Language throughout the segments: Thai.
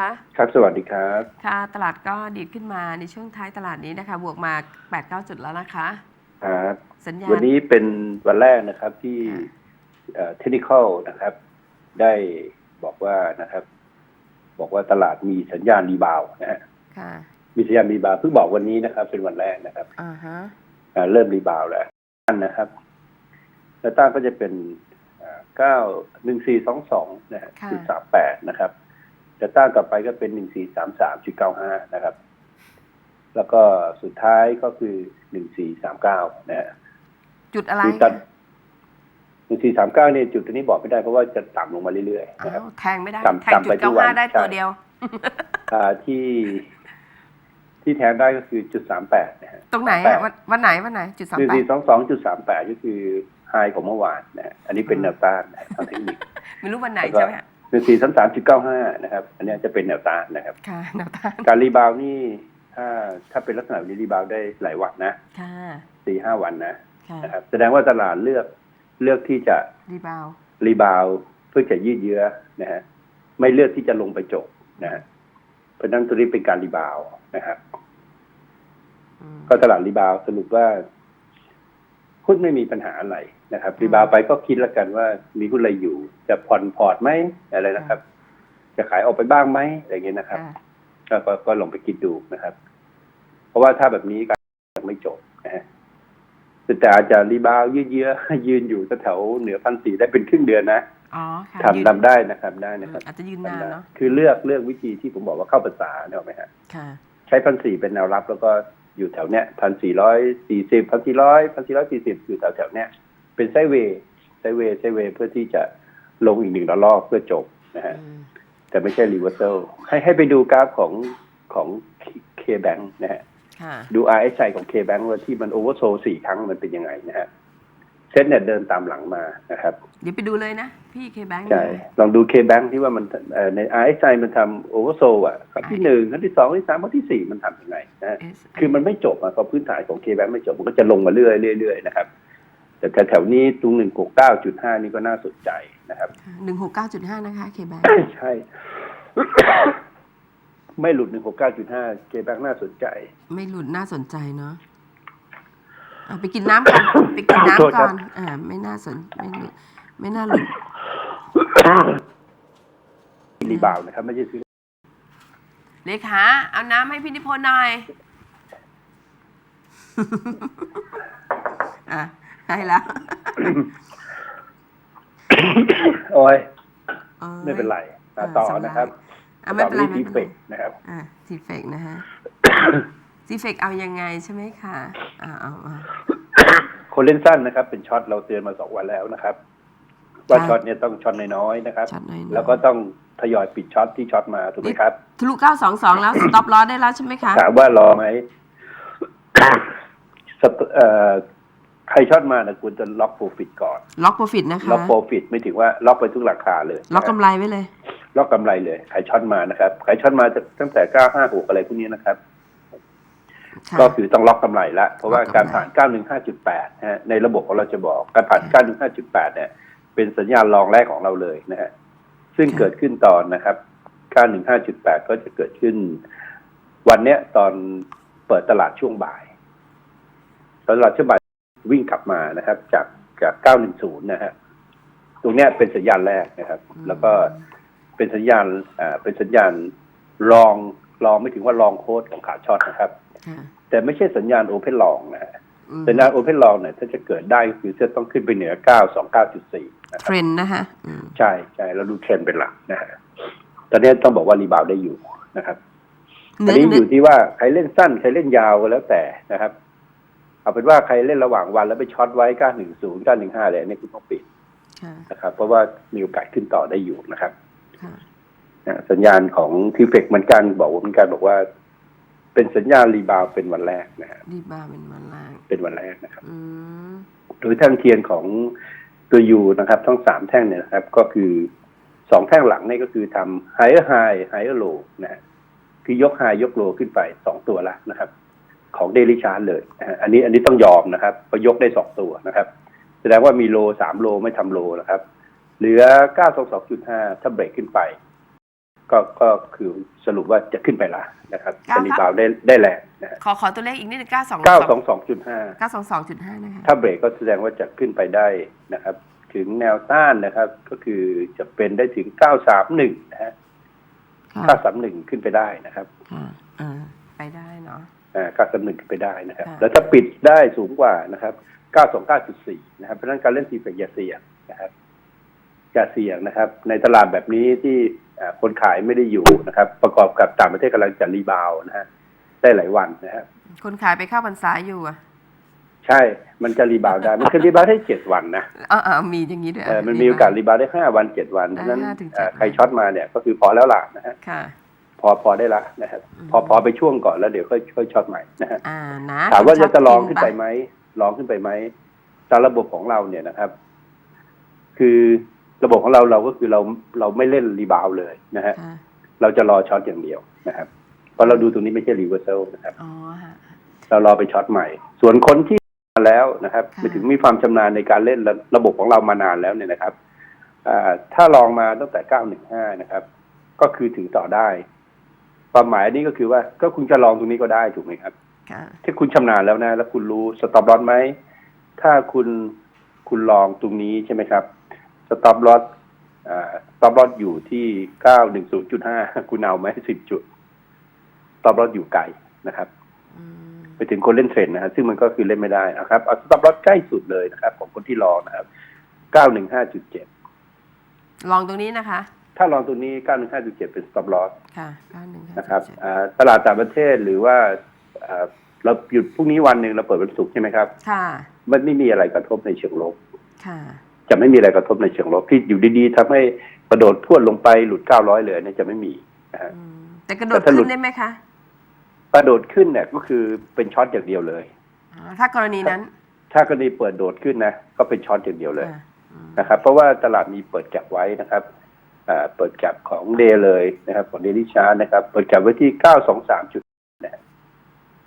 คะครับ สวัสดีครับ ค่ะ ตลาดก็ดีดขึ้นมาในช่วงท้ายตลาดนี้นะคะ บวกมา8-9จุดแล้วนะคะครับสัญญาณวันนี้เป็นวันแรกนะครับที่เทคนิคอลนะครับ ได้บอกว่านะครับ บอกว่าตลาดมีสัญญาณรีบาวด์นะฮะค่ะมีสัญญาณรีบาวด์เพิ่งบอกวันนี้นะครับ เป็นวันแรกนะครับอ่าฮะอ่าเริ่มรีบาวด์แล้วอันนะครับแล้วต้านก็จะเป็นเก้าหนึ่งสี่สองสองนะฮะค่ะจุดสามแปดนะครับ แต่ต้านต่อไปก็เป็นหนึ่งสี่สามสามจุดเก้าห้านะครับ แล้วก็สุดท้ายก็คือหนึ่งสี่สามเก้านะฮะจุดอะไรคือตัดหนึ่งสี่สามเก้าเนี่ยจุดตัวนี้บอกไม่ได้เพราะว่าจะต่ำลงมาเรื่อยๆอ้านะครับวแทงไม่ได้ต่ำแทงต่ำจุไปดทุเก้ากวันห้าได้ตัวใช่เดียวอ่าที่ที่แทงได้ก็คือจุดสามแปดนะฮะตรงไหนอะวันวันไหนวันไหน จุดสามหนึ่งแปดสี่สองสองจุดสามแปดก็คือไฮของเมื่อวานนะฮะอันนี้เป็นแนวต้านนะฮะทางเทคนิคไม่รู้วันไหนแล้วก็ใช่ไหม ฮะหนึ่งสี่สามสามจุดเก้าห้านะครับ อันเนี้ยจะเป็นแนวต้านนะครับค่ะแนวต้านการรีบาวด์นี่ถ้าถ้าเป็นลักษณะแบบนี้รีบาวด์ได้หลายวันนะค่ะสี่ห้าวันนะค่ะนะครับแสดงว่าตลาดเลือกเลือกที่จะรีบาวรีบาวด์เพื่อจะยืดเยื้อนะฮะไม่เลือกที่จะลงไปจบนะฮะเพราะฉะนั้นตัวนี้เป็นการรีบาวด์นะครับอืมก็ตลาดรีบาวด์สรุปว่าหุ้นไม่มีปัญหาอะไร นะครับรีบาวด์ไปก็คิดแล้วกันว่ามีหุ้นอะไรอยู่ จะผ่อนพอร์ตไหมอะไรนะครับ จะขายออกไปบ้างไหมอะไรเงี้ยนะครับค่ะก็ก็ก็ลองไปคิดดูนะครับ เพราะว่าถ้าแบบนี้การยังไม่จบนะฮะแต่อาจจะรีบาวด์ยืดเยื้อยืนอยู่แถวๆเหนือพันสี่ได้เป็นครึ่งเดือนนะอ๋อค่ะทำทำได้นะครับได้นะครับอาจจะยืนนานทำได้เนาะคือเลือกเลือกวิธีที่ผมบอกว่าเข้าภาษาเนี่ยหรอกไหมฮะค่ะใช้พันสี่เป็นแนวรับแล้วก็อยู่แถวเนี้ยพันสี่ร้อยสี่สิบพันสี่ร้อยพันสี่ร้อยสี่สิบอยู่แถวแถวๆเนี้ย เป็นไซด์เวย์ไซด์เวย์ไซด์เวย์เพื่อที่จะลงอีกหนึ่งระลอกเพื่อจบนะฮะอืมแต่ไม่ใช่รีเวอร์เซลให้ให้ไปดูกราฟของของเคแบงนะฮะค่ะดู RSI ของ K-Bank ว่าที่มันโอเวอร์โซสี่ครั้งมันเป็นยังไงนะฮะเซ็ตเนี่ยเดินตามหลังมานะครับ เดี๋ยวไปดูเลยนะ พี่เคแบงค์ใช่ ลองดู K-Bank ที่ว่ามันเอ่อใน RSI มันทำโอเวอร์โซอะครั้งที่หนึ่งครั้งที่สองครั้งที่สามครั้งที่สี่มันทำยังไงนะฮะคือมันไม่จบอะพอพื้นฐานของ K-Bank ไม่จบ มันก็จะลงมาเรื่อยๆเรื่อยๆนะครับ แต่แถวๆนี้ตรงหนึ่งหกเก้าจุดห้านี่ก็น่าสนใจนะครับหนึ่งหกเก้าจุดห้านะคะเคแบงค์ใช่ ไม่หลุดหนึ่งหกเก้าจุดห้า K-Bank น่าสนใจ ไม่หลุดน่าสนใจเนาะอะไปกินน้ำก่อนไปกินโทษน้ำครัก่บอนอ่า ไม่น่าสนไม่หลุดไม่น่าหลุดรีบาวด์นะครับ ไม่ใช่ซื้อเลขาเอาน้ำให้พี่นิพนธ์หน่อยอะ ได้แล้วโอ้ยโอ้ยไม่เป็นไรอ่าต่อสบายนะครับอะไม่เป็นไรต่อไม่ที่เป็นไรเฟกนะครับ อะซีเฟกนะฮะซีเฟกเอายังไงใช่ไหมคะอ่าเอาเอาคนเล่นสั้นนะครับ เป็นช็อตเราเตือนมาสองวันแล้วนะครับ ว่าค่ะช็อตเนี่ยต้องช็อตน้อยๆนะครับช็อตหน่อยๆแล้วก็ต้องทยอยปิดช็อตที่ช็อตมาถูกไหมครับทะลุ922แล้วสต็อปลอสได้แล้วใช่ไหมคะถามว่ารอไหมสตเอ่อ ใครช็อตมานะควรจะล็อกโปรฟิตก่อน ล็อกโปรฟิตนะคะ ล็อกโปรฟิตไม่ถึงว่าล็อกไปทุกราคาเลยล็อกกำไรไว้เลย ล็อกกำไรเลยใครช็อตมานะครับใครช็อตมาตั้งแต่เก้าห้าหกอะไรพวกนี้นะครับค่ะก็คือต้องล็อกกำไรแล้วเพราะว่าล็อกกำไรการผ่าน 915.8นะฮะในระบบของเราจะบอกการผ่าน 915.8 เนี่ย เป็นสัญญาณรองแรกของเราเลยนะฮะซึ่งเกิดขึ้นตอนนะครับ 915.8 ก็จะเกิดขึ้น วันเนี้ยตอนเปิดตลาดช่วงบ่ายตอนตลาดช่วงบ่าย วิ่งกลับมานะครับ จากจาก910นะฮะตรงเนี้ยเป็นสัญญาณแรกนะครับ แล้วก็เป็นสัญญาณอ่าเป็นสัญญาณรองรองไม่ถึงว่ารองโค้ดของขาช็อตนะครับค่ะแต่ไม่ใช่สัญญาณโอเพนลองนะฮะอืมสัญญาณโอเพนลองเนี่ยถ้าจะเกิดได้ก็คือจะต้องขึ้นไปเหนือ 929.4นะคเทรับรนด์นะคะอืมใช่ใช่เราดูเทรนด์เป็นหลักนะฮะตอนนี้ต้องบอกว่ารีบาวด์ได้อยู่นะครับอันนี้อยู่ที่ว่าใครเล่นสั้นใครเล่นยาวก็แล้วแต่นะครับ เอาเป็นว่าใครเล่นระหว่างวันแล้วไปช็อตไว้ 910 915เลยอันนี้คุณต้องปิดค่ะนะครับ เพราะว่ามีโอกาสขึ้นต่อได้อยู่นะครับค่ะนะสัญญาณของทีเฟกเหมือนกันบอกว่าเหมือนกันบอกว่า เป็นสัญญาณรีบาวด์เป็นวันแรกนะฮะรีบาวเป็นวันแรก เป็นวันแรกนะครับอืมโดยแท่งเทียนของตัวยูนะครับ ทั้งสามแท่งเนี่ยนะครับ ก็คือสองแท่งหลังนี่ก็คือทำไฮเออร์ไฮไฮเออร์โลนะฮะคือยกไฮยกโลขึ้นไปสองตัวละนะครับ ของเดลิชาร์เลยนะฮะอันนี้อันนี้ต้องยอมนะครับเพราะยกได้สองตัวนะครับ แสดงว่ามีโลสามโลไม่ทำโลนะครับ เหลือเก้าสองสองจุดห้าถ้าเบรกขึ้นไป ก็ก็คือสรุปว่าจะขึ้นไปละนะครับเก้าจะครับรีบาวด์ได้ได้แรงนะฮะขอขอตัวเลขอีกนิดหนึ่งเก้าสองเก้าสองสองจุดห้าเก้าสองสองจุดห้านะคะถ้าเบรกก็แสดงว่าจะขึ้นไปได้นะครับ ถึงแนวต้านนะครับ ก็คือจะเป็นได้ถึงเก้าสามหนึ่งนะฮะค่ะเก้าสามหนึ่งขึ้นไปได้นะครับค่ะอ่าไปได้เนาะ อ่าเก้าสามหนึ่งขึ้นไปได้นะครับค่ะแล้วถ้าปิดได้สูงกว่านะครับเก้าสองเก้าจุดสี่นะครับ เพราะฉะนั้นการเล่นซีเฟกอย่าเสี่ยงนะครับอย่าเสี่ยงนะครับ ในตลาดแบบนี้ที่อ่าคนขายไม่ได้อยู่นะครับ ประกอบกับต่างประเทศกำลังจะรีบาวด์นะฮะได้หลายวันนะครับคนขายไปเข้าพรรษาอยู่อะใช่ มันจะรีบาวด์ได้ มันคือรีบาวด์ได้เจ็ดวันนะอ่าอ่ามีอย่างนี้ด้วยเออมันมีโอกาสรีบาวด์ได้ห้าวันเจ็ดวันได้ฉะนั้นห้าถึงเจ็ดเอ่อวันใครช็อตมาเนี่ยก็คือพอแล้วล่ะนะฮะค่ะพ อพอได้ละนะครับอืมพอพอไปช่วงก่อนแล้วเดี๋ยวค่อยค่อยช็อตใหม่นะฮะอ่านะถามว่าจะจะลองช็ขึ้นไปไหมลองขึ้นไปไหมตามระบบของเราเนี่ยนะครับ คือระบบของเราเราก็คือเราเราไม่เล่นรีบาวด์เลยนะฮะค่ะเราจะรอช็อตอย่างเดียวนะครับเพราะเราดูตรงนี้ไม่ใช่รีเวอร์เซลนะครับอ๋อฮะเรารอไปช็อตใหม่ ส่วนคนที่มาแล้วนะครับค่ะไปถึงมีความชำนาญในการเล่นระระบบของเรามานานแล้วเนี่ยนะครับอ่าถ้าลองมาตั้งแต่ 915 นะครับ ก็คือถือต่อได้ ความหมายนี้ก็คือว่าก็คุณจะลองตรงนี้ก็ได้ถูกไหมครับค่ะถ้าคุณชำนาญแล้วนะ แล้วคุณรู้สต็อปลอสไหมถ้าคุณคุณลองตรงนี้ใช่ไหมครับสต็อปลอสสต็อปลอสอยู่ที่เก้าหนึ่งศูนย์จุดห้าคุณเอาไหมสิบจุดสต็อปลอสอยู่ไกลนะครับอืมไปถึงคนเล่นเทรดนะฮะซึ่งมันก็คือเล่นไม่ได้นะครับเอาสต็อปลอสใกล้สุดเลยนะครับ ของคนที่ลองนะครับเก้าหนึ่งห้าจุดเจ็ดลองตรงนี้นะคะ ถ้าลองตรงนี้เก้าหนึ่งห้าจุดเจ็ดเป็นสต็อปลอสค่ะเก้าหนึ่งห้านะครับเจ็ดอ่าตลาดต่างประเทศหรือว่าอ่าเราหยุดพรุ่งนี้วันหนึ่งเราเปิดวันศุกร์ใช่ไหมครับ ค่ะ มันไม่มีอะไรกระทบในเชิงลบ ค่ะ จะไม่มีอะไรกระทบในเชิงลบที่อยู่ดีๆทำให้กระโดดพรวดลงไปหลุด 900 เลยเนี่ยจะไม่มีนะฮะอืมแต่กระโดดแต่ถ้าหลุขึ้ดนได้ไหมคะ กระโดดขึ้นเนี่ยก็คือเป็นช็อตอย่างเดียวเลยอ๋อถ้ากรณีนั้น ถ้ากรณีเปิดโดดขึ้นนะ ก็เป็นช็อตอย่างเดียวเลยค่ะอืมนะครับ เพราะว่าตลาดมีเปิดแก็บไว้นะครับอ่า เปิดแก็บของเดเลยนะครับของเดลิชาร์นะครับ เปิดแก็บไว้ที่ 923 จุดนะฮะ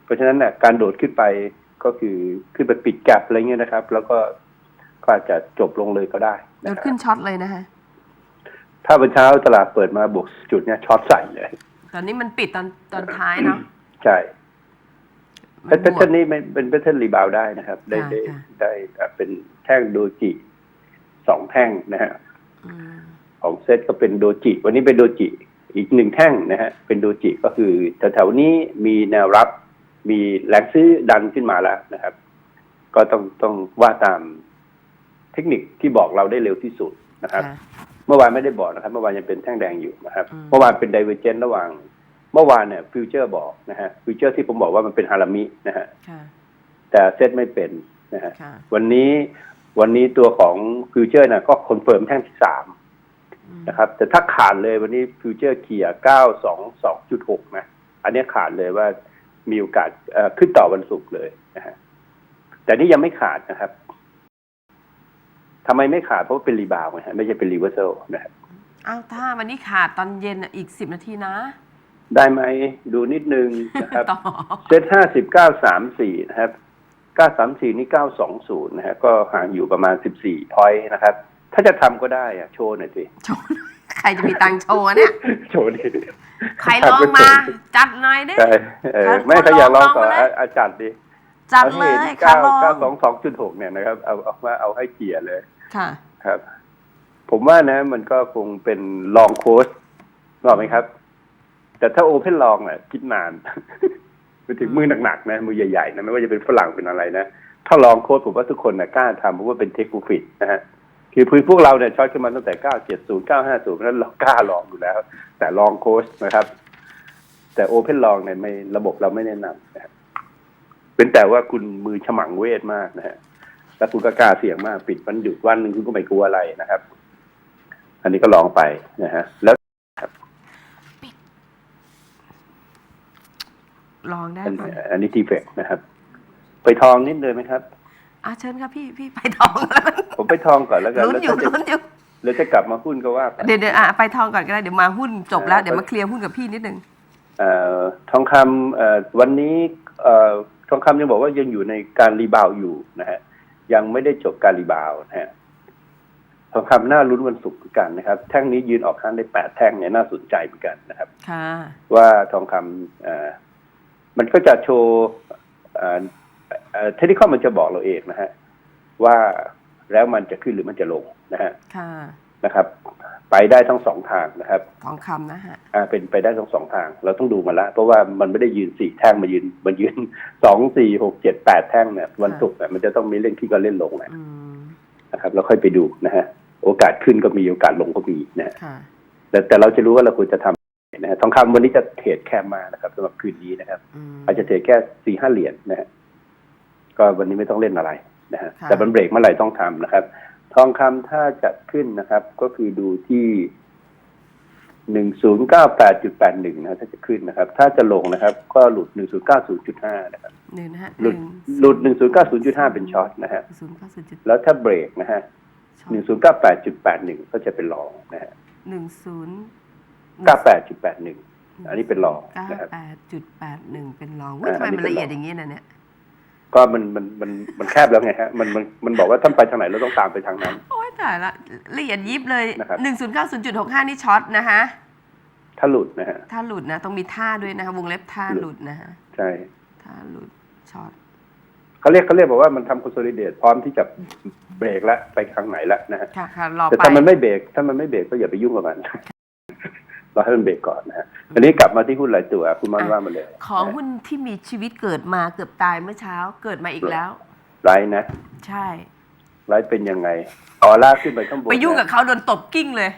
เพราะฉะนั้นเนี่ยการโดดขึ้นไปก็คือขึ้นไปปิดแก็บอะไรเงี้ยนะครับ แล้วก็ก็อาจจะจบลงเลยก็ได้โดนะดครับขึ้นช็อตเลยนะคะถ้าวันเช้าตลาดเปิดมาบวกจุดเนี่ยช็อตใส่เลย ตอนนี้มันปิดตอนตอนท้ายเนาะใช่มัแพทบวเทิกร์นนี้มันเป็นแพทเทิร์นรีบาวได้นะครับ ได้ค่ะได้ค่ะได้อะเป็นแท่งโดจิสองแท่งนะฮะอืม ของเซตก็เป็นโดจิ วันนี้เป็นโดจิอีกหนึ่งแท่งนะฮะเป็นโดจิก็คือแถวๆนี้มีแนวรับ มีแรงซื้อดันขึ้นมาแล้วนะครับ ก็ต้องต้องว่าตามเทคนิคที่บอกเราได้เร็วที่สุดนะครับค่ะเมื่อวานไม่ได้บอกนะครับ เมื่อวานยังเป็นแท่งแดงอยู่นะครับอืมเมื่อวานเป็นไดเวอร์เจนระหว่าง เมื่อวานเนี่ยฟิวเจอร์บอกนะฮะฟิวเจอร์ที่ผมบอกว่ามันเป็นฮารามินะฮะค่ะแต่เซตไม่เป็นนะฮะค่ะวันนี้วันนี้ตัวของฟิวเจอร์น่ะก็คอนเฟิร์มแท่งที่สามอืม นะครับ แต่ถ้าขาดเลยวันนี้ฟิวเจอร์เกียร์เก้าสองสองจุดหกนะ อันนี้ขาดเลยว่ามีโอกาสเอ่อขึ้นต่อวันศุกร์เลยนะฮะแต่นี่ยังไม่ขาดนะครับทำไมไม่ขาดเพราะว่าเป็นรีบาวด์ไงฮะไม่ใช่เป็นรีเวอร์เซลนะครับอ้าวถ้าวันนี้ขาดตอนเย็นอะอีกสิบนาทีนะ ได้ไหมดูนิดนึงนะครับต่อเซตห้าสิบเก้าสามสี่นะครับเก้าสามสี่นี่เก้าสองศูนย์นะฮะก็ห่างอยู่ประมาณสิบสี่พอยต์นะครับ ถ้าจะทำก็ได้อะโชว์หน่อยสิ โชว์ใครจะมีตังค์โชว์เนี่ย โชว์ดิใครลองมา จัดหน่อยดิ ใช่เออครับไม่ถ้าอยากลองลองก็มาเลยอะอาจัดดิจัดอาเลที่ยเก้าค่ะลองเก้าสองสองจุดหกเนี่ยนะครับเอาเอามาเอาให้เกียร์เลยค่ะ ครับ ผมว่านะ มันก็คงเป็นลองโค้ชรู้ไหมครับ แต่ถ้าโอเพนลองอะคิดนาน ไปถึงมือหนักๆนะมือใหญ่ๆนะไม่ว่าจะเป็นฝรั่งเป็นอะไรนะ ถ้าลองโค้ชผมว่าทุกคนนะกล้าทำเพราะว่าเป็นเทคนิคฟิตนะฮะ คือพื้นพวกเราเนี่ยช็อตขึ้นมาตั้งแต่ 970 950เพราะฉะนั้นเรากล้าลองอยู่แล้ว แต่ลองโค้ชนะครับ แต่โอเพนลองเนี่ยไม่ระบบเราไม่แนะนำนะครับเป็นแต่ว่าคุณมือฉมังเวทมากนะฮะแล้วคุณก็กล้าเสี่ยงมากปิดวันหยุดวันหนึ่งคุณก็ไม่กลัวอะไรนะครับ อันนี้ก็ลองไปนะฮะแล้วลองได้อันค่ะอันนี้ทีเฟกนะครับ ไปทองนิดเลยไหมครับ อะเชิญค่ะพี่พี่ไปทองแล้วผมไปทองก่อนแล้วกันลุ้นแล้วอยู่ถ้าจะลุ้นอยู่แล้วจะกลับมาหุ้นก็ว่ากันเดี๋ยวเดี๋ยวอะไปทองก่อนก็ได้เดี๋ยวมาหุ้นจบแล้วเออเดี๋ยวมาเคลียร์หุ้นกับพี่นิดนึงเอ่อทองคำเอ่อวันนี้เอ่อทองคำยังบอกว่ายังอยู่ในการรีบาวด์อยู่นะฮะยังไม่ได้จบการรีบาวด์นะฮะทองคำน่าลุ้นวันศุกร์เหมือนกันนะครับ แท่งนี้ยืนออกข้างได้แปดแท่งเนี่ยน่าสนใจเหมือนกันนะครับค่ะว่าทองคำเอ่อมันก็จะโชว์ เทคนิคมันจะบอกเราเองนะฮะว่าแล้วมันจะขึ้นหรือมันจะลงนะฮะค่ะนะครับ ไปได้ทั้งสองทางนะครับทองคำนะฮะอ่าเป็นไปได้ทั้งสองทาง เราต้องดูมาละ เพราะว่ามันไม่ได้ยืนสี่แท่งมายืนมายืนสองสี่หกเจ็ดแปดแท่งเนี่ยวันศุกร์เนี่ยมันจะต้องมีเล่นขึ้นก็เล่นลงนะอืมนะครับเราค่อยไปดูนะฮะโอกาสขึ้นก็มีโอกาสลงก็มีนะฮะค่ะแต่แต่เราจะรู้ว่าเราควรจะทำยังไงนะฮะทองคำวันนี้จะเทรดแคบมากนะครับสำหรับคืนนี้นะครับอืมอาจจะเทรดแค่สี่ห้าเหรียญนะฮะ ก็วันนี้ไม่ต้องเล่นอะไรนะฮะค่ะแต่มันเบรกเมื่อไหร่ต้องทำนะครับ ทองคำถ้าจะขึ้นนะครับ ก็คือดูที่หนึ่งศูนย์เก้าแปดจุดแปดหนึ่งนะถ้าจะขึ้นนะครับ ถ้าจะลงนะครับ ก็หลุดหนึ่งศูนย์เก้าศูนย์จุดห้านะครับหนึ่งนะฮะหลุดหลุดหนึ่งศูนย์เก้าศูนย์จุดห้าเป็นช็อตนะฮะศูนย์เก้าศูนย์จุดแล้วถ้าเบรกนะฮะหนึ่งศูนย์เก้าแปดจุดแปดหนึ่งก็จะเป็นรองนะฮะหนึ่งศูนย์เก้าแปดจุดแปดหนึ่งอันนี้เป็นรองเก้านะครับแปดจุดแปดหนึ่งเป็นรองอุ้ยอ่าทำไมอันนี้มันละเอียดเป็นรองอย่างนี้นะเนี่ย ก็มันมันมันมันแคบแล้วไงฮะมันมันมันบอกว่าท่านไปทางไหนเราต้องตามไปทางนั้น โอ้ยตายละละเอียดยิบเลยนะครับ หนึ่งศูนย์เก้าศูนย์จุดหกห้านี่ช็อตนะคะ ถ้าหลุดนะฮะ ถ้าหลุดนะ ต้องมีท่าด้วยนะคะวงเล็บท่าหหลุลุดดนะคะใช่ท่าหลุดช็อตเขาเรียกเขาเรียกบอกว่ามันทำคอนโซลิเดตพร้อมที่จะเบรกแล้วไปทางไหนแล้วนะฮะค่ะค่ะรอแต่ไป ถ้ามันไม่เบรกถ้ามันไม่เบรกก็อย่าไปยุ่งกับมัน รอให้มันเบรกก่อนนะฮะอันนี้กลับมาที่หุ้นหลายตัวคุณมันว่ามาเลย ขอหุ้นที่มีชีวิตเกิดมาเกือบตายเมื่อเช้าเกิดมาอีกแล้วไลน์นะ ใช่ไลน์เป็นยังไงอ๋อลากขึ้นไปข้างบนไปยุ่งกับนะเขาโดนตบกิ้งเลย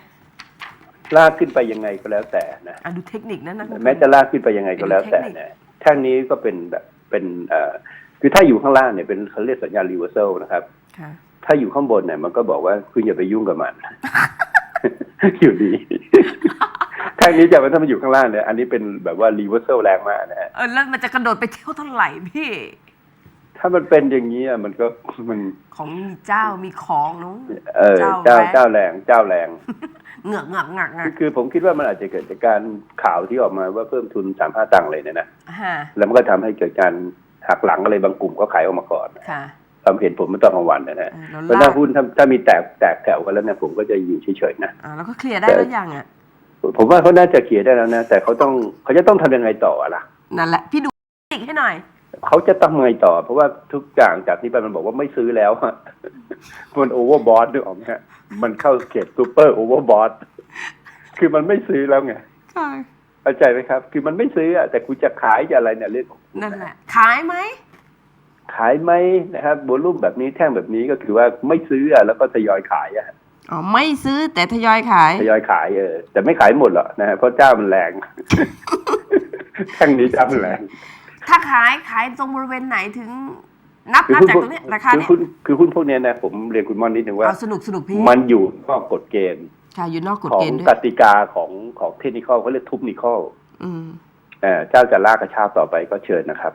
ลากขึ้นไปยังไงก็แล้วแต่นะอะดูเทคนิคนั้นนะแม้จะลากขึ้นไปยังไงก็แล้วแต่นะแท่งนี้ก็เป็นแบบเป็นเอ่อคือถ้าอยู่ข้างล่างเนี่ยเป็นเขาเรียกสัญญาณรีเวอร์เซลนะครับค่ะถ้าอยู่ข้างบนเนี่ยมันก็บอกว่าคุณอย่าไปยุ่งกับมัน อยู่ดี แท่งนี้จะมันถ้ามันอยู่ข้างล่างเนี่ยอันนี้เป็นแบบว่ารีเวอร์เซลแรงมากนะฮะเออแล้วมันจะกระโดดไปเที่ยวเท่าไหร่พี่ ถ้ามันเป็นอย่างนี้อะมันก็มันของมีเจ้ามีของเนาะเออเจ้าเจ้าแรงเจ้าแรงเจ้าแรงเหงือกเหงือกเหงือกเหงืคืออกคือผมคิดว่ามันอาจจะเกิดจากการข่าวที่ออกมาว่าเพิ่มทุนสามห้าตังค์เลยเนี่ยนะฮะแล้วมันก็ทำให้เกิดการหักหลังอะไรบางกลุ่มก็ขายออกมาก่อนค่ะทำเห็นผมเมื่อตอนกลางวันนะฮะเออแล้วเพราะลาถ้ากหุ้นถ้าถ้ามีแตกแตกแถวกันแล้วเนี่ยผมก็จะอยู่เฉยๆนะอ่าแล้วก็เคลียร์ได้แล้วยังอะ ผมว่าเขาน่าจะเคลียร์ได้แล้วนะ แต่เขาต้องเขาจะต้องทำยังไงต่อล่ะ นั่นแหละ พี่ดูเทคนิคให้หน่อย เขาจะต้องไงต่อ เพราะว่าทุกอย่างจากนี้ไปมันบอกว่าไม่ซื้อแล้วอะมันโอเวอร์บอทด้วยออกไหมฮะมันเข้าเขตซูเปอร์โอเวอร์บอทคือมันไม่ซื้อแล้วไงค่ะเข้าใจไหมครับ คือมันไม่ซื้ออะแต่คุณจะขายจะอะไรเนี่ยเรื่องของคุณนั่นแหละ ขายไหมขายไหมนะครับโวลุ่มแบบนี้แท่งแบบนี้ก็คือว่าไม่ซื้ออะแล้วก็ทยอยขายอะ อ๋อไม่ซื้อแต่ทยอยขาย ทยอยขายเออแต่ไม่ขายหมดหรอกนะฮะเพราะเจ้ามันแรงแท่งนี้เจ้ามันแรง ถ้าขายขายตรงบริเวณไหนถึงนับคือนับหุ้นจากพวกตรงเนี้ยราคาคือเนี้ยหุ้นคือหุ้นพวกเนี้ยนะผมเรียนคุณมอนนิดนึงว่า เอาสนุกสนุกพี่ มันอยู่นอกกฎเกณฑ์ค่ะอยู่นอกกฎของเกณฑ์ด้วกย ติกาของของเทคนิคอลเขาเรียกทุบนิคอลอืม เอ่อเจ้าจะลากกระชาต่อไปก็เชิญนะครับ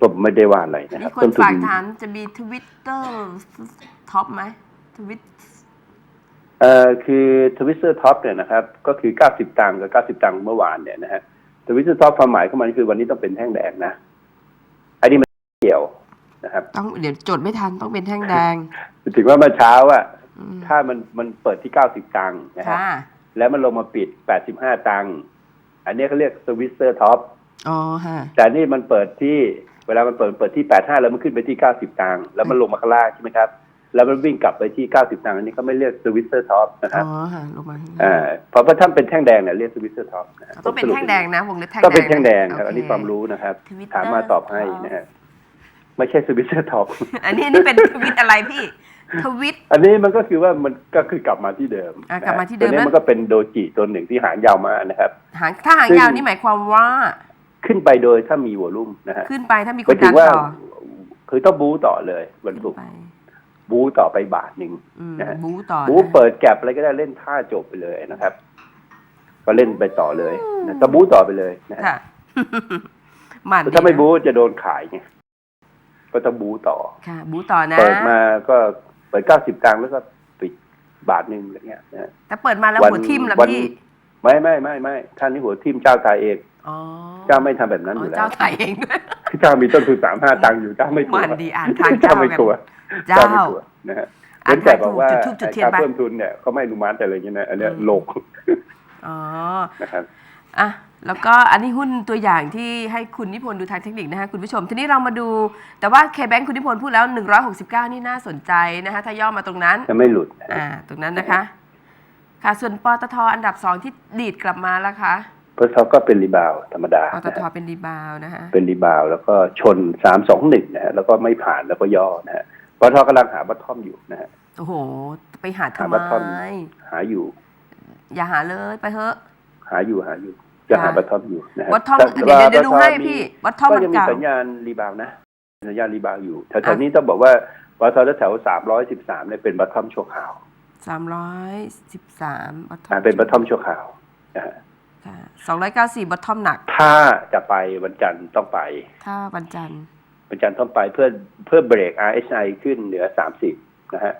ผมไม่ได้ว่าอะไรนะคมีรับคนต้นทุฝากถามจะมีทวิตเตอร์ท็อปไหมทวิต เอ่อคือทวิสเตอร์ท็อปเนี่ยนะครับก็คือ 90 ตังค์กับ 90 ตังค์เมื่อวานเนี่ยนะฮะทวิสเตอร์ท็อปความหมายของมันคือวันนี้ต้องเป็นแท่งแดงนะอันนี้มันเกี่ยวนะครับ ต้องเดี๋ยวจดไม่ทันต้องเป็นแท่งแดง ถึงว่าเมื่อเช้าอะอืมถ้ามันมันเปิดที่ 90 ตังค์นะฮะค่ะแล้วมันลงมาปิด 85 ตังค์อันนี้เขาเรียกสวิสเตอร์ท็อปอ๋อฮะแต่นี่มันเปิดที่เวลามันเปิดเปิดที่ 85 แล้วมันขึ้นไปที่ 90 ตังค์แล้วมันลงมาข้างล่างใช่ไหมครับ แล้วมันวิ่งกลับไปที่ 90ตังค์อันนี้เขาไม่เรียกสวิสเตอร์ท็อปนะคอ๋รับอฮะลงมาข้างล่างอ่าเพราะว่าถ้าเป็นแท่งแดงเนี่ยเรียกสวิสเตอร์ท็อปนะฮะต้องเป็นแท่งแดงนะวงเล็บแท่งแดงก็เป็นแท่งแดงครับโอันนี้ความรู้นะครับ Twitter ถามมาตอบให้นะฮะไม่ใช่สวิสเตอร์ท็อปอันนี้อันนี้เป็นทวิตอะไรพี่ทวิตอันนี้มันก็คือว่ามันก็คือกลับมาที่เดิมอะกลับมาที่เดิมตัวนี้นะมันก็เป็นโดจิตัวหนึ่งที่หางยาวมากนะครับหางถ้าหางยาวนี่หมายความว่า ขึ้นไปโดยถ้ามีวอลุ่มนะฮะขึ้นไปถ้ามีคหมายนถึดังนว่าต่อคือต้องบู๊ต่อเลยวันขึ้นศุกร์ไป บู๊ต่อไปบาทหนึ่งอืมนะฮะบูต่อบู๊นะเปิดแก็บอะไรก็ได้เล่นท่าจบไปเลยนะครับ ก็เล่นไปต่อเลยนะก็บู๊ต่อไปเลยนะฮะค่ะมันแต่ถ้าไม่บู๊จะโดนขายไงก็ต้องบู๊ต่อค่ะ บูต่อนะเปิดมาก็เปิดเก้าสิบตังค์แล้วก็ปิดบาทหนึ่งอะไรเงี้ยนะฮะแต่เปิดมาแล้ววันหัวทิ่มแล้ววันพี่ไม่ไม่ไม่ไม่ท่านนี้หัวทิมเจ้าตายเองอ๋อเจ้าไม่ทำแบบนั้นอ๋ออยู่แล้ว เจ้าถ่ายเองด้วยเจ้ามีต้นทุนสามห้าตังค์อยู่เจ้าไม่กลัวมันดีอ่านทางเจ้าเจ้าไม่กันกลัว เจ้าไม่กลัวนะฮะอ่าเว้นแต่บอกว่าจุดทูบจุดเทียนการไปเพิ่มทุนเนี่ยเขาไม่อนุมัติอะไรอย่างเงี้ยนะอันเนี้ยอืมโลกอ๋อนะครับอะแล้วก็อันนี้หุ้นตัวอย่างที่ให้คุณนิพนธ์ดูทางเทคนิคนะคะคุณผู้ชม ทีนี้เรามาดู แต่ว่าเคแบงคุณนิพนธ์พูดแล้ว 169 นี่น่าสนใจนะคะถ้าย่อมาตรงนั้น จะไม่หลุดอ่าตรงนั้นนะคะ ค่ะส่วนปตทอันดับ 2 ที่ดีดกลับมาแล้วคะเพราะเขาก็เป็นรีบาวด์ธรรมดาปตนะทฮะเป็นรีบาวด์นะคะเป็นรีบาวด์แล้วก็ชนสามสองหนึ่งนะฮะแล้วก็ไม่ผ่านแล้วก็ย่อนะฮะ ปตทกำลังหาบัตทอมอยู่นะฮะโอ้โห ไปหาทำหาไมบัตทอมหาอยู่ อย่าหาเลยไปเถอะ หาอยู่หาอยู่จะหาค่ะบัตทอมอยู่นะฮะวัดทอมแต่เดี๋ยวเดี๋ยวาดูให้บัตทอมพี่มีวัดทอมก็มันยังมีเก่าสัญญาณรีบาวด์นะสัญญาณรีบาวด์อยู่แถอะวๆนี้ต้องบอกว่าปตทแถวสามร้อยสิบสามเนี่ยเป็นบัตทอมชั่วคราวสามร้อยสิบสามบัตทออ่ามเป็นบัตทอมชั่วคราวนะฮะค่ะสองร้อยเก้าสี่บัตทอมหนัก ถ้าจะไปวันจันทร์ต้องไป ถ้าวันจันทร์ วันจันทร์ต้องไปเพื่อเพื่อเบรก RSI ขึ้นเหนือสามสิบนะฮะ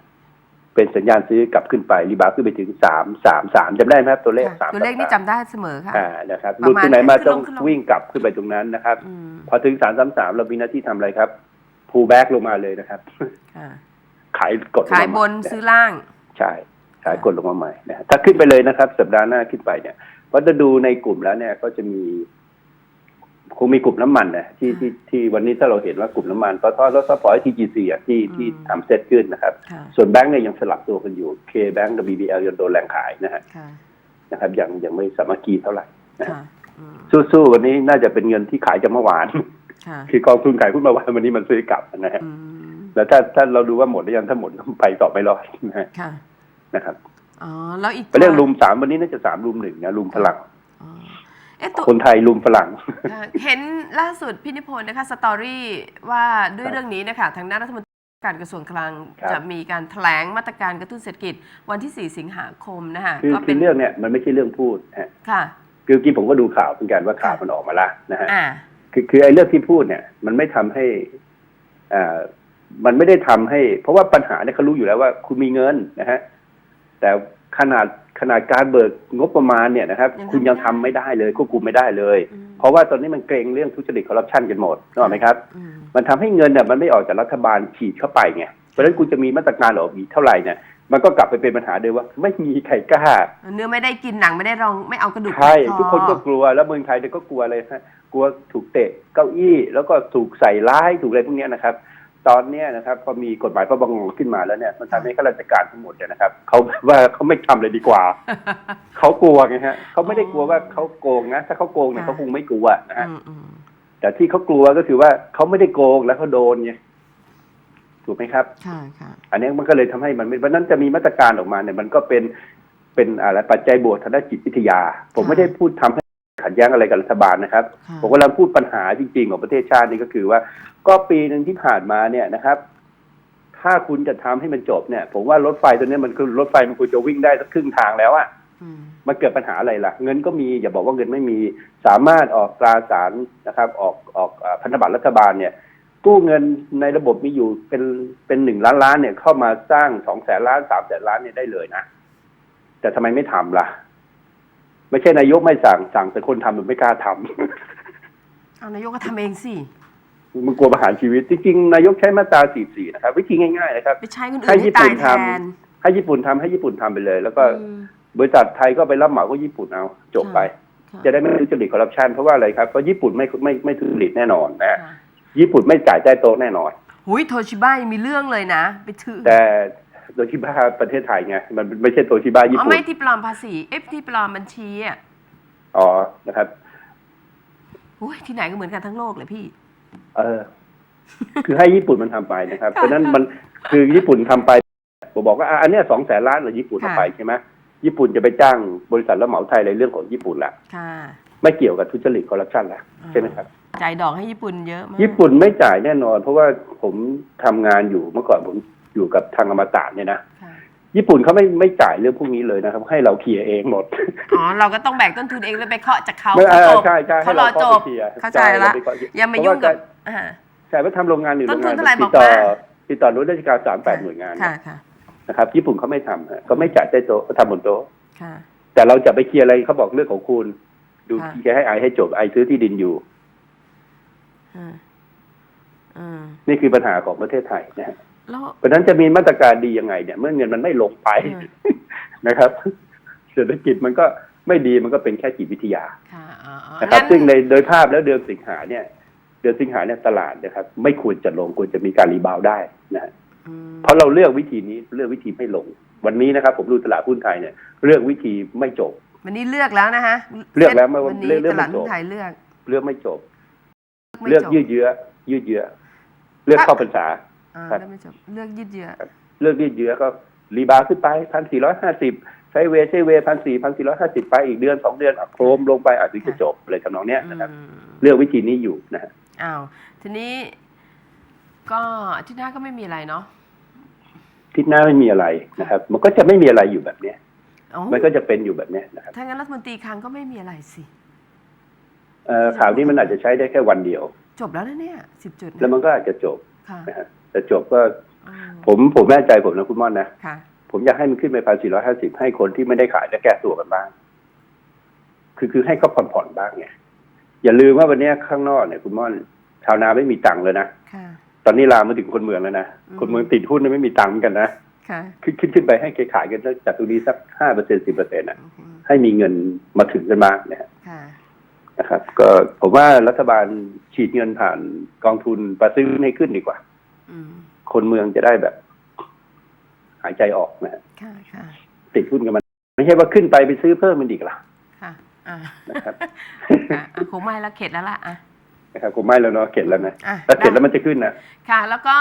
เป็นสัญญาณซื้อกลับขึ้นไป รีบาวด์ขึ้นไปถึงสามสามสามจำได้ไหมครับ ตัวเลขค่ะสามตัวเลขนี่จำได้เสมอค่ะอ่านะครับประมาณรูดที่ไหนมาขึ้นลงต้องขึ้นลงวิ่งกลับขึ้นไปตรงนั้นนะครับอืมพอถึงสามสามสามเรามีหน้าที่ทำอะไรครับ pull back ลงมาเลยนะครับค่ะขายกดลงมขายบนใหม่ซื้อล่าง ใช่ขายกดลงมาใหม่นะฮะถ้าขึ้นไปเลยนะครับ สัปดาห์หน้าขึ้นไปเนี่ยเพราะจะดูในกลุ่มแล้วเนี่ยก็จะมี คงมีกลุ่มน้ำมันนะที่ที่ที่วันนี้ถ้าเราเห็นว่ากลุ่มน้ำมันเพราะทอดรถซัพพอร์ตทีจีซีอะที่ที่อืมทำเซตขึ้นนะครับค่ะส่วนแบงก์เนี่ยยังสลับตัวกันอยู่ K Bank กับ BBL ยังโดนแรงขายนะฮะค่ะนะครับยังยังไม่สามัคคีเท่าไหร่นะฮะค่ะอืมสู้ๆวันนี้น่าจะเป็นเงินที่ขายจากเมื่อวานค่ะคือกองทุนขายหุ้นเมื่อวานวันนี้มันซื้อกลับนะฮะอืมแล้วถ้าถ้าเราดูว่าหมดหรือยังถ้าหมดก็ไปต่อไม่รอดนะฮะค่ะนะครับอ๋อแล้วอีกไปเรื่องตัวลุมสามวันนี้น่าจะสามลุมหนึ่งนะลุมพลังอ๋อ เอ๊ะตัวคนไทยลุมฝรั่งค่ะเห็นล่าสุดพี่นิพนธ์นะคะสตอรี่ว่าด้วยเรื่องนี้นะคะทางด้านรัฐมนตรีการกระทรวงคลังครับ จะมีการแถลงมาตรการกระตุ้นเศรษฐกิจวันที่ 4 สิงหาคมนะคะคือก็คืเป็อนเรื่องเนี่ยมันไม่ใช่เรื่องพูดฮะค่ะ คือเมื่อกี้ผมก็ดูข่าวเหมือนกันว่าข่าวมันออกมาล้วนะฮะ อ่า คือคือไอ้เรื่องที่พูดเนี่ย มันไม่ทำให้อ่ามันไม่ได้ทำให้ เพราะว่าปัญหาเนี่ยเขารู้อยู่แล้วว่า คุณมีเงินนะฮะแต่ ขนาดขนาดการเบิกงบประมาณเนี่ยนะครับยังทำคุณยังไม่ทำได้ไม่ได้เลยควบคุมไม่ได้เลยอืมเพราะว่าตอนนี้มันเกรงเรื่องทุจริตคอร์รัปชันกันหมดนึกออกไหมครับอืมมันทำให้เงินเนี่ยมันไม่ออกจากรัฐบาลฉีดเข้าไปไงเพราะฉะนั้นคุณจะมีมาตรการออกอีกเท่าไหร่เนี่ยมันก็กลับไปเป็นปัญหาเดิมว่า ไม่มีใครกล้า เนื้อไม่ได้กินหนังไม่ได้รองไม่เอากระดูกใช่ติดทุกคนก็กลัวแล้วเมืองไทยเนี่ยก็กลัวเลยฮะกลัวถูกเตะเก้าอี้ แล้วก็ถูกใส่ร้ายถูกอะไรพวกเนี้ยนะครับ ตอนเนี้ยนะครับพอมีกฎหมายพรบงขึ้นมาแล้วเนี่ยมันทำให้ข้าราชการทั้งหมดเนี่ยนะครับเขาว่าเขาไม่ทำเลยดีกว่า เขากลัวไงฮะเขาไม่ได้กลัวว่าเขาโกงนะถ้าเขาโกงเนี่ยเขาคงไม่กลัวนะฮะอืมอืมแต่ที่เขากลัวก็คือว่าเขาไม่ได้โกงแล้วเขาโดนไงถูกไหมครับค่ะค่ะอันนี้มันก็เลยทำให้มันไม่เพราะฉะนั้นจะมีมาตรการออกมาเนี่ยมันก็เป็นเป็นอะไรปัจจัยบวกทางด้านจิตวิทยา ผมไม่ได้พูดทำให้ ขัดแย้งอะไรกับรัฐบาลนะครับค่ะผมกำลังพูดปัญหาจริง ๆ ของประเทศชาตินี่ก็คือว่า ก็ปีหนึ่งที่ผ่านมาเนี่ยนะครับ ถ้าคุณจะทำให้มันจบเนี่ย ผมว่ารถไฟตัวเนี้ยมันคือรถไฟมันควรจะวิ่งได้สักครึ่งทางแล้วอะอืมมันเกิดปัญหาอะไรล่ะ เงินก็มีอย่าบอกว่าเงินไม่มีสามารถออกตราสารนะครับ ออกออกเอ่อพันธบัตรรัฐบาลเนี่ยกู้เงินในระบบมีอยู่เป็นเป็นหนึ่งล้านล้านเนี่ยเข้ามาสร้างสองแสนล้านสามแสนล้านเนี่ยได้เลยนะแต่ทำไมไม่ทำล่ะ ไม่ใช่นายกไม่สั่งสั่งแต่คนทำมันไม่กล้าทำ เอานายกก็ทำเองสิ มันกลัวประหารชีวิต จริงๆนายกใช้มาตรา 44 นะครับ วิธีง่ายๆนะครับ ไปใช้คนอื่นให้ให้ญี่ตาปุ่ยนแททนให้ญี่ปุ่นทำให้ญี่ปุ่นทำไปเลย แล้วก็อืม บริษัทไทยก็ไปรับเหมาก็ญี่ปุ่นเอาจบไป ค่ะ จะได้ไม่ทุจริตคอร์รัปชันเพราะว่าอะไรครับเพราะญี่ปุ่นไม่ไม่ไม่ทุจริตแน่นอนนะค่ะญี่ปุ่นไม่จ่ายใต้โต๊ะแน่นอน หุยโทชิบ้ายังมีเรื่องเลยนะ ไปถือแต่ โดยที่บ้าประเทศไทยไงมันไม่ใช่ตัวที่บ้าญี่อ๋อปุ่นไม่ที่ปลอมภาษีเอฟที่ปลอมบัญชีอะอ๋อนะครับอุ้ยที่ไหนก็เหมือนกันทั้งโลกเลยพี่ เออ คือให้ญี่ปุ่นมันทำไปนะครับค่ะเพราะฉะนั้นมันคือญี่ปุ่นทำไปผมบอกว่าอะอันเนี้ยสองแสนล้านเหรอญี่ปุ่นค่ะเอาไปใช่ไหมญี่ปุ่นจะไปจ้างบริษัทรับเหมาไทยในเรื่องของญี่ปุ่นละค่ะไม่เกี่ยวกับทุจริตคอร์รัปชันละใช่ไหมครับ จ่ายดอกให้ญี่ปุ่นเยอะมากญี่ปุ่นไม่จ่ายแน่นอน เพราะว่าผมทำงานอยู่เมื่อก่อนผม อยู่กับทางอมตะเนี่ยนะค่ะญี่ปุ่นเขาไม่ไม่จ่ายเรื่องพวกนี้เลยนะครับ ให้เราเคลียร์เองหมดอ๋อเราก็ต้องแบกต้นทุนเองแล้วไปเคาะจากเขาไม่เออจบใช่ใช่ให้เขารเราอเข้าจไปบเคลียร์เข้าใจละช่รไปเคลีร์อย่ามายุ่งกับอ่าใช่ว่าทำโรงงานหนึ่งต้โรนงทุงานนเท่าไหร่ติบดอกต่อมาติดต่อหน่วยราชการสามแปดหน่วยงานค่ะค่ะนะครับ ญี่ปุ่นเขาไม่ทำฮะเขาไม่จ่ายใต้โต๊ะเขาทำบนโต๊ะค่ะแต่เราจะไปเคลียร์อะไรเขาบอกเรื่องของคุณ ดูค่ะเคลียร์ให้ไอให้จบไอซื้อที่ดินอยู่อ่าอ่านี่คือปัญหาของประเทศไทยนะฮะแล้ว เพราะฉะนั้นจะมีมาตรการดียังไงเนี่ย เมื่อเงินมันไม่ลงไปเออนะครับเศรษฐกิจมันก็ไม่ดีมันก็เป็นแค่จิตวิทยาค่ะอ๋ออ๋อนะครับงั้นซึ่งในโดยภาพแล้วเดือนสิงหาเนี่ย เดือนสิงหาเนี่ยตลาดนะครับ ไม่ควรจะลงควรจะมีการรีบาวด์ได้นะฮะอืมเพราะเราเลือกวิธีนี้เลือกวิธีไม่ลง วันนี้นะครับ ผมดูตลาดหุ้นไทยเนี่ยเลือกวิธีไม่จบ วันนี้เลือกแล้วนะคะเลือกแล้วไม่ว่าวันนี้เลือกเลือกตลาดไม่จบหุ้นไทยเลือก เลือกไม่จบไม่เลือกจบยืดเยื้อยืดเยื้อเลือกเข้าพรรษาอ่าครับ เลือกไม่จบเลือกยืดเยื้อเลือกยืดเยื้อก็รีบาวด์ขึ้นไปพันสี่ร้อยห้าสิบใช้เวใช้เวพันสี่พันสี่ร้อยห้าสิบไปอีกเดือนสองเดือนอะโครมลงไปอาจจะจบอะไรทำนองเนี้ยนะครับอืมเลือกวิธีนี้อยู่นะฮะอ้าวทีนี้ ก็อาที่หน้าก็ไม่มีอะไรเนาะทิศหน้าไม่มีอะไรนะครับ มันก็จะไม่มีอะไรอยู่แบบเนี้ยเอ้ามันก็จะเป็นอยู่แบบเนี้ยนะครับถ้างั้นรัฐมนตรีคลังก็ไม่มีอะไรสิเอ่อข่าวนี้มันอาจจะใช้ได้แค่วันเดียว จบแล้วนะเนี่ยสิบจุดแล้วมันก็อาจจะจบค่ะนะ ฮะแต่จบก็อืมผมผมแน่ใจผมนะคุณม่อนนะค่ะ ผมอยากให้มันขึ้นไปพันสี่ร้อยห้าสิบให้คนที่ไม่ได้ขายและแก้ตัวกันบ้าง คือคือให้เขาผ่อนผ่อนบ้างไงอย่าลืมว่าวันเนี้ยข้างนอกเนี่ยคุณม่อนชาวนาไม่มีตังค์เลยนะค่ะ ตอนนี้ลามมาถึงคนเมืองแล้วนะอืมคนเมืองติดหุ้นเนี่ยไม่มีตังค์เหมือนกันนะค่ะขึ้นขึ้นขึ้นไปให้ขายกันจากตรงนี้สักห้าเปอร์เซ็นสิบเปอร์เซ็นต์ะอืมให้มีเงินมาถึงกันบ้างนะฮะค่ะนะครับ ก็ผมว่ารัฐบาลฉีดเงินผ่านกองทุนประซื้อให้ขึ้นดีกว่าอืม คนเมืองจะได้แบบ หายใจออกนะฮะค่ะค่ะติดหุ้นกันมัน ไม่ใช่ว่าขึ้นไปไปซื้อเพิ่มมันอีกล่ะค่ะอ่านะครับค่ะอะคงไม่แล้วเข็ดแล้วล่ะอะนะครับผมไม่แล้วเนาะเข็ดแล้วนะอะถ้าเข็ดแล้วได้มันจะขึ้นนะค่ะ แล้วก็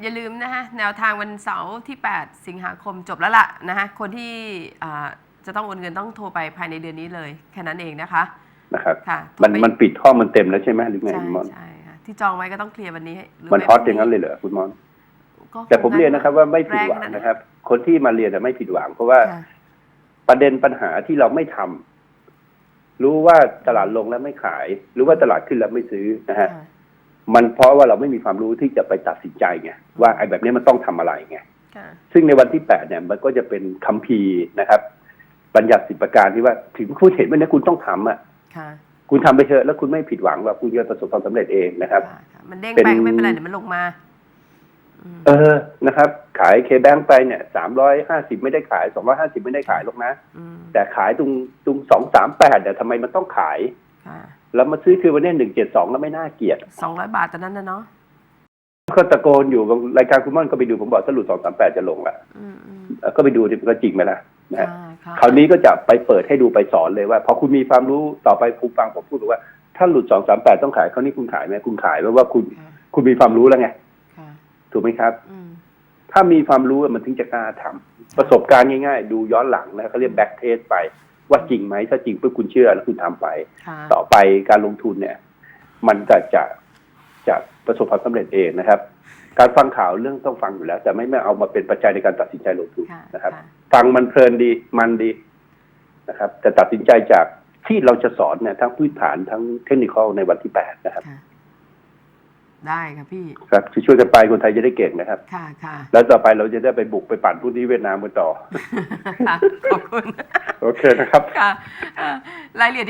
อย่าลืมนะฮะแนวทางวันเสาร์ที่ 8 สิงหาคมจบแล้วล่ะนะฮะคนที่อ่าจะต้องโอนเงินต้องโทรไปภายในเดือนนี้เลย แค่นั้นเองนะคะนะครับค่ะโทรมันไปมันปิดห้องมันเต็มแล้วใช่ไหมหรือไงใช่คุณมอนใช่ค่ะที่จองไว้ก็ต้องเคลียร์วันนี้ให้หรืมันไม่ฮอตอย่างนั้นเลยเหรอคุณมอนก็คง แต่ผมเรียนนะครับว่าไม่ผิดหวังแรงขนาดนั้นนะครับ คนที่มาเรียนแต่ไม่ผิดหวัง เพราะว่าค่ะประเด็นปัญหาที่เราไม่ทำรู้ว่าตลาดลงแล้วไม่ขายหรือว่าตลาดขึ้นแล้วไม่ซื้อนะฮะค่ะมันเพราะว่าเราไม่มีความรู้ที่จะไปตัดสินใจไงว่าไอ้แบบนี้มันต้องทำอะไรไงค่ะซึ่งในวันที่แปดเนี่ยมันก็จะเป็นคัมภีร์นะครับ บัญญัติสิบประการที่ว่าถึงคุณเห็นว่าเนี่ยคุณต้องทำอะค่ะคุณทำไปเถอะแล้วคุณไม่ผิดหวังว่าคุณจะประสบความสำเร็จเองนะครับค่ะค่ะมันเด้งเป็นไปก็ไม่เป็นไรเดี๋ยวมันลงมาอืม เออนะครับ ขายเคแบงไปเนี่ยสามร้อยห้าสิบไม่ได้ขายสองร้อยห้าสิบไม่ได้ขายหรอกนะมแต่ขายตรงตรงสองสามแปดเนี่ยทำไมมันต้องขายค่ะแล้วมาซื้อคือวันนี้หนึ่งเจ็ดสองแล้วไม่น่าเกลียดสองร้อยบาทตอนนั้นนะเนาะก็ตะโกนอยู่บางรายการคุณม่อนก็ไปดูผมบอกสรุปสองสามแปดจะลงละอืมอืมเออก็ไปดูดิมันก็จริงไหมล่ะนะฮะค่ะค่ะคราวนี้ก็จะไปเปิดให้ดูไปสอนเลยว่าพอคุณมีความรู้ต่อไปคุณฟังผมพูดบอกว่า ถ้าหลุดสองสามแปดต้องขายคราวนี้คุณขายไหมคุณขายเพราะว่าคุณค่ะคุณมีความรู้แล้วไงค่ะ ถูกไหมครับอืมถ้ามีความรู้มันถึงจะกล้าทำประสบการณ์ง่ายๆ ดูย้อนหลังนะเขาเรียกแบ็กเทสไป ว่าจริงไหม ถ้าจริงปุ๊บคุณเชื่อแล้วคุณทำไปค่ะต่อไปการลงทุนเนี่ย มันก็จะจะประสบความสำเร็จเองนะครับ การฟังข่าวเรื่องต้องฟังอยู่แล้ว แต่ไม่ไม่เอามาเป็นปัจจัยในการตัดสินใจลงทุนค่ะนะครับค่ะฟังมันเพลินดีมันดีนะครับ แต่ตัดสินใจจากที่เราจะสอนเนี่ยทั้งพื้นฐานทั้งเทคนิคในวันที่แปดนะครับค่ะ ได้ค่ะพี่ ครับช่วยๆกันไปคนไทยจะได้เก่งนะครับ ค่ะค่ะแล้วต่อไปเราจะได้ไปบุกไปปั่นผู้ที่เวียดนามกันต่อ ค่ะขอบคุณ โอเคนะครับ ค่ะเอ่อรายละเอียด